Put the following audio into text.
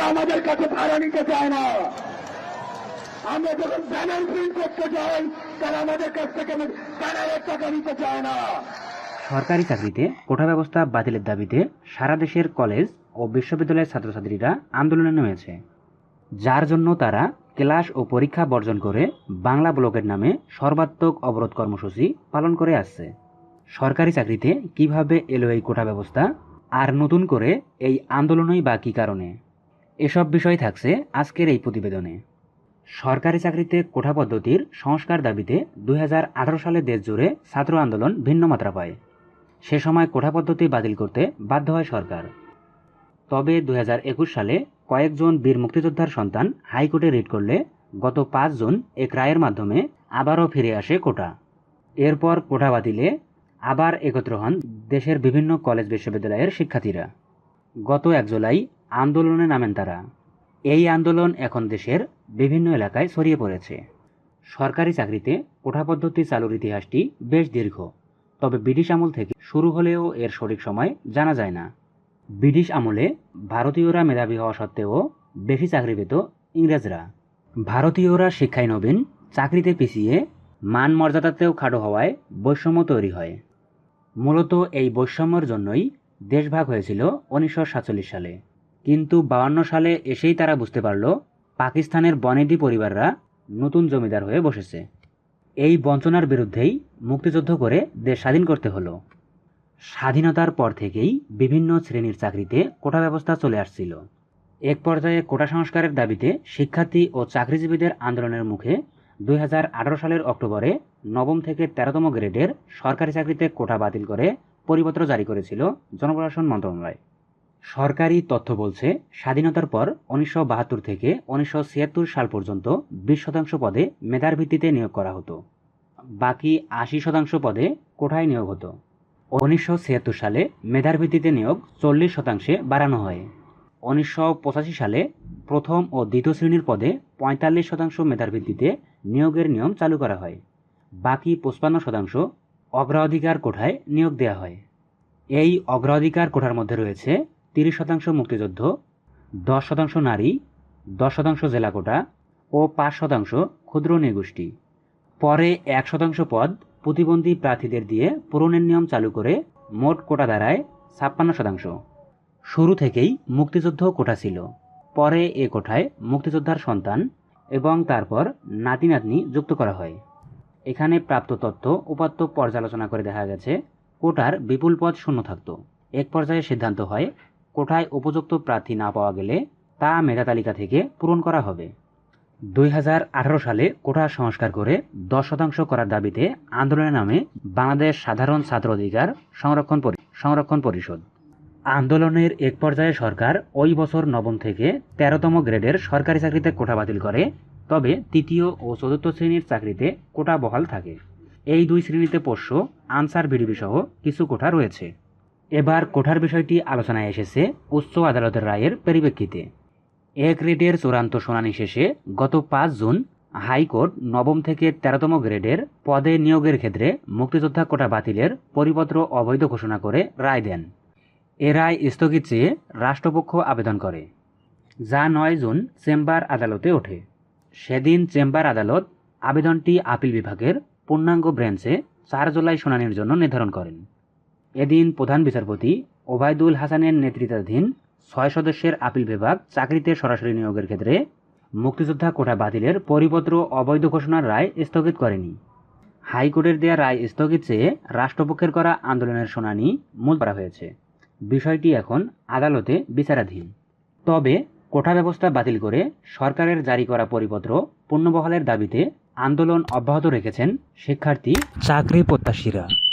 তারা আমাদের কাছে ভাড়া নিতে চায় না। আমরা যখন ব্যানার প্রিন্ট করতে যাই, তারা আমাদের কাছ থেকে ব্যানারের টাকা নিতে চায় না। সরকারি চাকরিতে কোটা ব্যবস্থা বাতিলের দাবিতে সারা দেশের কলেজ ও বিশ্ববিদ্যালয়ের ছাত্রছাত্রীরা আন্দোলনে নেমেছে। যার জন্য তারা ক্লাস ও পরীক্ষা বর্জন করে বাংলা ব্লকের নামে সর্বাত্মক অবরোধ কর্মসূচি পালন করে আসছে। সরকারি চাকরিতে কীভাবে এলো এই কোটা ব্যবস্থা, আর নতুন করে এই আন্দোলনই বা কী কারণে? এসব বিষয় থাকছে আজকের এই প্রতিবেদনে। সরকারি চাকরিতে কোঠা পদ্ধতির সংস্কার দাবিতে দুই হাজার আঠারো সালে দেশ জুড়ে ছাত্র আন্দোলন ভিন্ন মাত্রা পায়। সে সময় কোঠা পদ্ধতি বাতিল করতে বাধ্য হয় সরকার। তবে দু হাজার একুশ সালে কয়েকজন বীর মুক্তিযোদ্ধার সন্তান হাইকোর্টে রিট করলে গত পাঁচ জুন এক রায়ের মাধ্যমে আবারও ফিরে আসে কোটা এরপর কোটা বাতিলে আবার একত্র হন দেশের বিভিন্ন কলেজ বিশ্ববিদ্যালয়ের শিক্ষার্থীরা। গত এক জুলাই আন্দোলনে নামেন তারা। এই আন্দোলন এখন দেশের বিভিন্ন এলাকায় ছড়িয়ে পড়েছে। সরকারি চাকরিতে কোঠা পদ্ধতি চালুর ইতিহাসটি বেশ দীর্ঘ। তবে ব্রিটিশ আমল থেকে শুরু হলেও এর সঠিক সময় জানা যায় না। ব্রিটিশ আমলে ভারতীয়রা মেধাবী হওয়া সত্ত্বেও বেশি চাকরি পেত ইংরেজরা। ভারতীয়রা শিক্ষায় নবীন, চাকরিতে পিছিয়ে, মান মর্যাদাতেও খাটো হওয়ায় বৈষম্য তৈরি হয়। মূলত এই বৈষম্যের জন্যই দেশভাগ হয়েছিল উনিশশো সাতচল্লিশ সালে। কিন্তু বাউান্ন সালে এসেই তারা বুঝতে পারল, পাকিস্তানের বনেদি পরিবাররা নতুন জমিদার হয়ে বসেছে। এই বঞ্চনার বিরুদ্ধেই মুক্তিযুদ্ধ করে দেশ স্বাধীন করতে হলো। স্বাধীনতার পর থেকেই বিভিন্ন শ্রেণির চাকরিতে কোটা ব্যবস্থা চলে আসছিল। এক পর্যায়ে কোটা সংস্কারের দাবিতে শিক্ষার্থী ও চাকরিজীবীদের আন্দোলনের মুখে দুই হাজার আঠেরো সালের অক্টোবরে নবম থেকে তেরোতম গ্রেডের সরকারি চাকরিতে কোটা বাতিল করে পরিপত্র জারি করেছিল জনপ্রশাসন মন্ত্রণালয়। সরকারি তথ্য বলছে, স্বাধীনতার পর উনিশশো বাহাত্তর থেকে উনিশশো ছিয়াত্তর সাল পর্যন্ত বিশ শতাংশ পদে মেধার ভিত্তিতে নিয়োগ করা হতো। বাকি আশি শতাংশ পদে কোঠায় নিয়োগ হতো। উনিশশো ছিয়াত্তর সালে মেধার ভিত্তিতে নিয়োগ চল্লিশ শতাংশে বাড়ানো হয়। উনিশশো পঁচাশি সালে প্রথম ও দ্বিতীয় শ্রেণির পদে পঁয়তাল্লিশ শতাংশ মেধার ভিত্তিতে নিয়োগের নিয়ম চালু করা হয়। বাকি পঁচপান্ন শতাংশ অগ্রাধিকার কোঠায় নিয়োগ দেওয়া হয়। এই অগ্রাধিকার কোঠার মধ্যে রয়েছে তিরিশ শতাংশ মুক্তিযুদ্ধ, দশ শতাংশ নারী, দশ শতাংশ জেলা কোটা ও পাঁচ শতাংশ ক্ষুদ্র নৃগোষ্ঠী পরে এক শতাংশ পদ প্রতিবন্ধী প্রার্থীদের দিয়ে পূরণের নিয়ম চালু করে মোট কোটা দাঁড়ায় ছাপ্পান্ন শতাংশ। শুরু থেকেই মুক্তিযুদ্ধ কোটা ছিল। পরে এ কোঠায় মুক্তিযোদ্ধার সন্তান এবং তারপর নাতি নাতনি যুক্ত করা হয়। এখানে প্রাপ্ত তথ্য উপাত্ত পর্যালোচনা করে দেখা গেছে, কোটার বিপুল পদ শূন্য থাকত। এক পর্যায়ে সিদ্ধান্ত হয় কোঠায় উপযুক্ত প্রার্থী না পাওয়া গেলে তা মেধা তালিকা থেকে পূরণ করা হবে। দুই হাজার আঠারো সালে কোঠা সংস্কার করে দশ শতাংশ করার দাবিতে আন্দোলনের নামে বাংলাদেশ সাধারণ ছাত্র অধিকার সংরক্ষণ সংরক্ষণ পরিষদ। আন্দোলনের এক পর্যায়ে সরকার ওই বছর নবম থেকে তেরোতম গ্রেডের সরকারি চাকরিতে কোটা বাতিল করে, তবে তৃতীয় ও চতুর্থ শ্রেণির চাকরিতে কোটা বহাল থাকে। এই দুই শ্রেণীতে পোষ্য, আনসার বিডিবি সহ কিছু কোঠা রয়েছে। এবার কোঠার বিষয়টি আলোচনায় এসেছে উচ্চ আদালতের রায়ের পরিপ্রেক্ষিতে। এক রেটের চূড়ান্ত শুনানি শেষে গত পাঁচ জুন হাইকোর্ট নবম থেকে তেরোতম গ্রেডের পদে নিয়োগের ক্ষেত্রে মুক্তিযোদ্ধা কোটা বাতিলের পরিপত্র অবৈধ ঘোষণা করে রায় দেন। এ রায় স্থগিত চেয়ে রাষ্ট্রপক্ষ আবেদন করে। যা নয় জুন চেম্বার আদালতে ওঠে। সেদিন চেম্বার আদালত আবেদনটি আপিল বিভাগের পূর্ণাঙ্গ ব্রেঞ্চে চার জুলাই শুনানির জন্য নির্ধারণ করেন। এদিন প্রধান বিচারপতি ওবায়দুল হাসানের নেতৃত্বাধীন ছয় সদস্যের আপিল বিভাগ চাকরিতে সরাসরি নিয়োগের ক্ষেত্রে মুক্তিযোদ্ধা কোটা বাতিলের পরিপত্র অবৈধ ঘোষণার রায় স্থগিত করেনি। হাইকোর্টের দেয়া রায় স্থগিত চেয়ে রাষ্ট্রপক্ষের করা আন্দোলনের শুনানি মূল করা হয়েছে। বিষয়টি এখন আদালতে বিচারাধীন। তবে কোটা ব্যবস্থা বাতিল করে সরকারের জারি করা পরিপত্র পুনর্বহালের দাবিতে আন্দোলন অব্যাহত রেখেছেন শিক্ষার্থী চাকরি প্রত্যাশীরা।